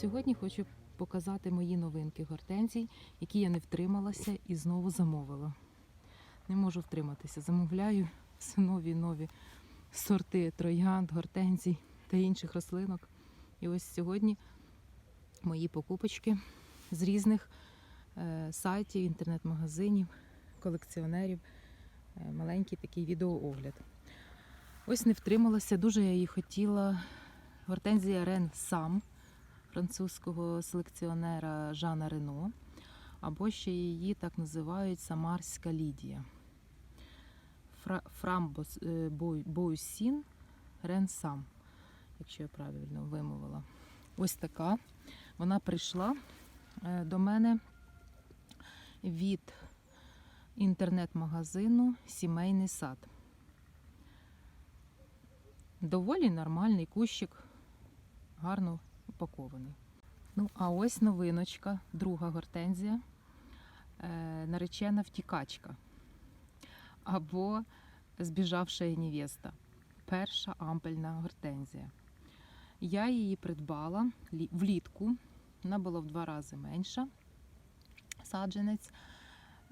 Сьогодні хочу показати мої новинки гортензій, які я не втрималася і знову замовила. Не можу втриматися. Замовляю все нові нові сорти троянд, гортензій та інших рослинок. І ось сьогодні мої покупочки з різних е, сайтів, інтернет-магазинів, колекціонерів. Е, маленький такий відеоогляд. Ось не втрималася, дуже я її хотіла. Гортензія Рен сам французького селекціонера Жана Рено, або ще її так називають Самарська Лідія. Фра- Фрамбос е, Боюсін Рен сам, якщо я правильно вимовила. Ось така. Вона прийшла е, до мене від інтернет-магазину Сімейний сад. Доволі нормальний кущик, гарно упакований. Ну, а ось новиночка, друга гортензія, е, наречена втікачка або збіжавша невеста. Перша ампельна гортензія. Я її придбала влітку, вона була в два рази менша. Саджанець.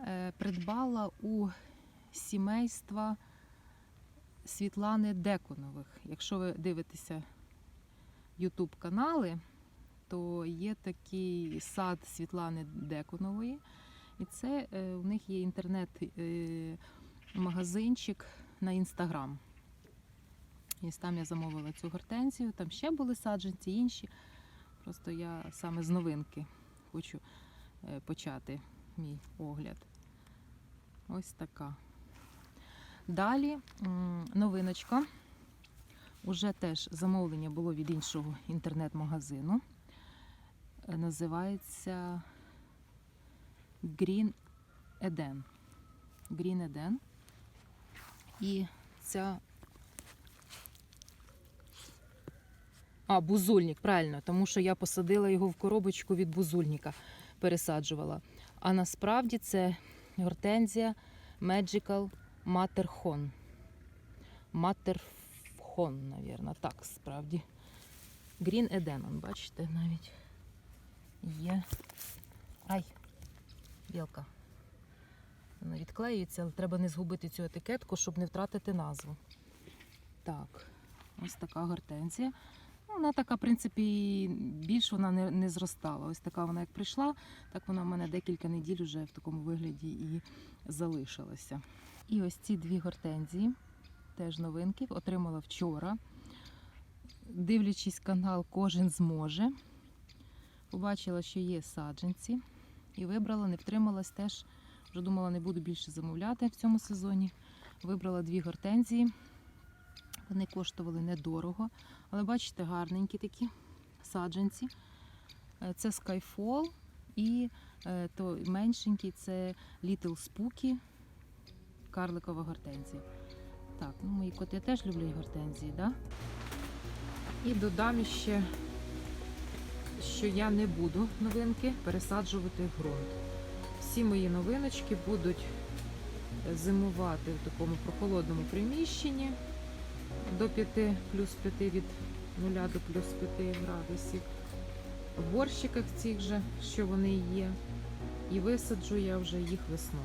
Е, Придбала у сімейства Світлани Деконових. Якщо ви дивитеся YouTube канали, то є такий сад Світлани Деконової. І це е, у них є інтернет-магазинчик на інстаграм. І там я замовила цю гортензію. Там ще були саджанці інші. Просто я саме з новинки хочу е, почати мій огляд. Ось така. Далі новиночка. Уже теж замовлення було від іншого інтернет-магазину. Е, Називається Green Eden. Green Eden. І ця. А, бузульник, правильно, тому що я посадила його в коробочку від бузульника, пересаджувала. А насправді це гортензія Magical Matterhorn. Маттерхон, навірно, так, справді. Green Eden, он, бачите, навіть є. Ай, білка. Вона відклеюється, але треба не згубити цю етикетку, щоб не втратити назву. Так, ось така гортензія. Ну, Вона така, в принципі, більш вона не, не зростала. Ось така вона як прийшла, так вона в мене декілька неділь вже в такому вигляді і залишилася. І ось ці дві гортензії, теж новинки, отримала вчора. Дивлячись канал, кожен зможе. Побачила, що є саджанці, і вибрала, не втрималась теж. Вже думала, не буду більше замовляти в цьому сезоні. Вибрала дві гортензії. Вони коштували недорого, але бачите, гарненькі такі саджанці. Е, Це Skyfall і е, то меншенький це Little Spooky, карликова гортензія. Так, ну мої коти теж люблять гортензії, да? І додам ще, що я не буду новинки пересаджувати в ґрунт. Всі мої новиночки будуть зимувати в такому прохолодному приміщенні до 5 плюс 5 від 0 до плюс 5 градусів. В борщиках цих же, що вони є. І висаджу я вже їх весною.